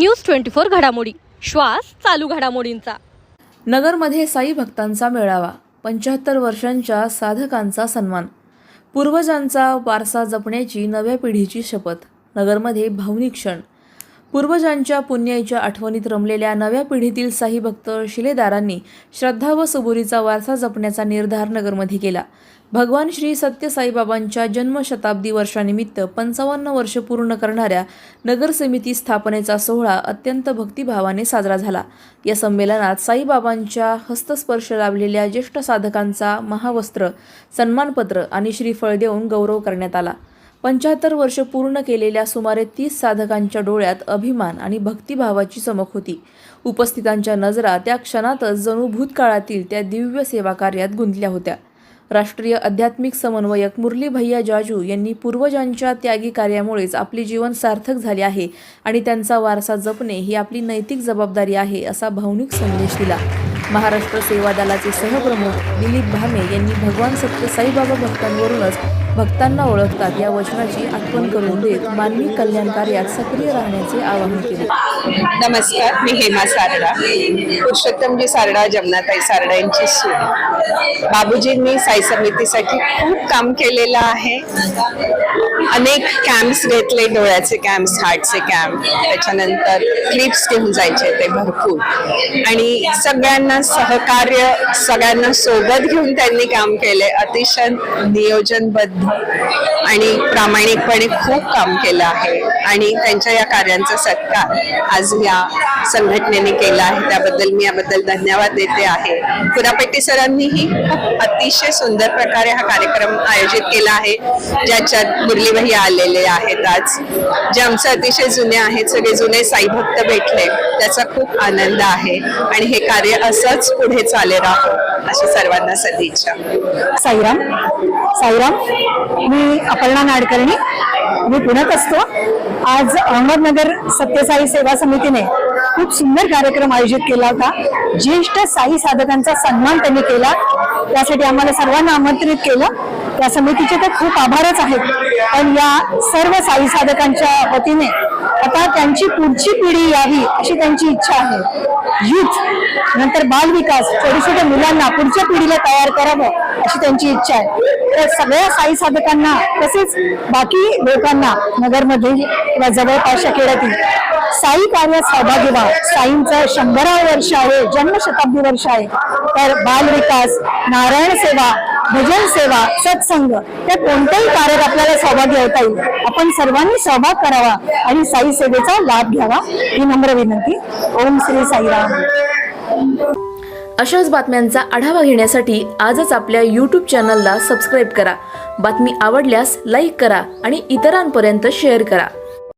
News twenty four घडामोडी. श्वास चालू घडामोडींचा. नगरमध्ये साई भक्तांचा मेळावा पंच्याहत्तर वर्षांच्या साधकांचा सन्मान. पूर्वजांचा वारसा जपण्याची नव्या पिढीची शपथ नगरमध्ये भावनिक क्षण. पूर्वजांच्या पुण्याच्या आठवणीत रमलेल्या नव्या पिढीतील साईभक्त शिलेदारांनी श्रद्धा व सबुरीचा वारसा जपण्याचा निर्धार नगरमध्ये केला. भगवान श्री सत्य साईबाबांच्या जन्मशताब्दी वर्षानिमित्त पंचावन्न वर्ष पूर्ण करणाऱ्या नगर समिती स्थापनेचा सोहळा अत्यंत भक्तिभावाने साजरा झाला. या संमेलनात साईबाबांच्या हस्तस्पर्श लाभलेल्या ज्येष्ठ साधकांचा महावस्त्र सन्मानपत्र आणि श्रीफळ देऊन गौरव करण्यात आला. पंच्याहत्तर वर्ष पूर्ण केलेल्या सुमारे तीस साधकांच्या डोळ्यात अभिमान आणि भक्तिभावाची चमक होती. उपस्थितांच्या नजरा त्या क्षणातच जणू भूतकाळातील त्या दिव्य सेवा कार्यात गुंतल्या होत्या. राष्ट्रीय आध्यात्मिक समन्वयक मुरली भैया जाजू यांनी पूर्वजांच्या त्यागी कार्यामुळेच आपले जीवन सार्थक झाले आहे आणि त्यांचा वारसा जपणे ही आपली नैतिक जबाबदारी आहे असा भावनिक संदेश दिला. महाराष्ट्र सेवा दलाचे सहप्रमुख दिलीप भामे यांनी भगवान सत्य साईबाबा भक्तांवरूनच भक्तांना ओळखतात. या वचनाची आठवण करून देत मानवी कल्याण कार्यात सक्रिय राहण्याचे आवाहन केले. नमस्कार मी हेमा सारडा. पुरुषोत्तमजी सारडा जमनाताई सारडा यांची सून. बाबूजींनी साई समितीसाठी खूप काम केलेलं आहे. अनेक कॅम्प्स घेतले डोळ्याचे कॅम्प्स हार्टचे कॅम्प त्याच्यानंतर क्लिप्स घेऊन जायचे ते भरपूर. आणि सगळ्यांना सहकार्य सगळ्यांना सोबत घेऊन त्यांनी काम केले. अतिशय नियोजनबद्ध आणि प्रामाणिकपणे खूप काम केलं आहे. आणि त्यांच्या या कार्यांचा सत्कार आज या संघटनेने केला आहे. त्याबद्दल मी याबद्दल धन्यवाद देते आहे. पुरापेटी सरांनीही खूप अतिशय सुंदर प्रकारे हा कार्यक्रम आयोजित केला आहे. ज्याच्यात मुरली भैया आलेले आहेत आज. जे आमचे अतिशय जुने आहेत सगळे जुने साईभक्त भेटले. त्याचा खूप आनंद आहे. आणि हे कार्य असंच पुढे चाले राहो अशी सर्वांना सदिच्छा. साईराम साईराम मी अपर्णा नाडकर्णी. मी पुण्यात असतो. आज अहमदनगर सत्यसाई सेवा समितीने खूप सुंदर कार्यक्रम आयोजित केला होता. ज्येष्ठ साई साधकांचा सन्मान त्यांनी केला. त्यासाठी आम्हाला सर्वांना आमंत्रित केलं. या समितीचे तर खूप आभारच आहेत. पण या सर्व साई साधकांच्या वतीने आता त्यांची पुढची पिढी यावी अशी त्यांची इच्छा आहे. युथ नंतर बाल विकास छोट्या मुलांना पुढच्या पिढीला तयार करावं अशी त्यांची इच्छा आहे. तर सगळ्या साई साधकांना तसेच बाकी लोकांना नगरमध्ये किंवा जवळपासच्या खेड्यातील साई कार्यात सहभागी व्हा. साईंचं शंभरावं वर्ष आहे जन्मशताब्दी वर्ष आहे. तर बालविकास नारायण सेवा भजन सेवा सत्संग या कोणत्याही कार्यात आपल्याला सहभागी होता येईल. आपण सर्वांनी सहभाग करावा आणि साई सेवेचा लाभ घ्यावा. ही नम्र विनंती. ओम श्री साईराम अशाच बातम्यांचा आढावा घेण्यासाठी आजच आपल्या यूट्यूब चॅनलला सबस्क्राईब करा. बातमी आवडल्यास लाईक करा आणि इतरांपर्यंत शेअर करा.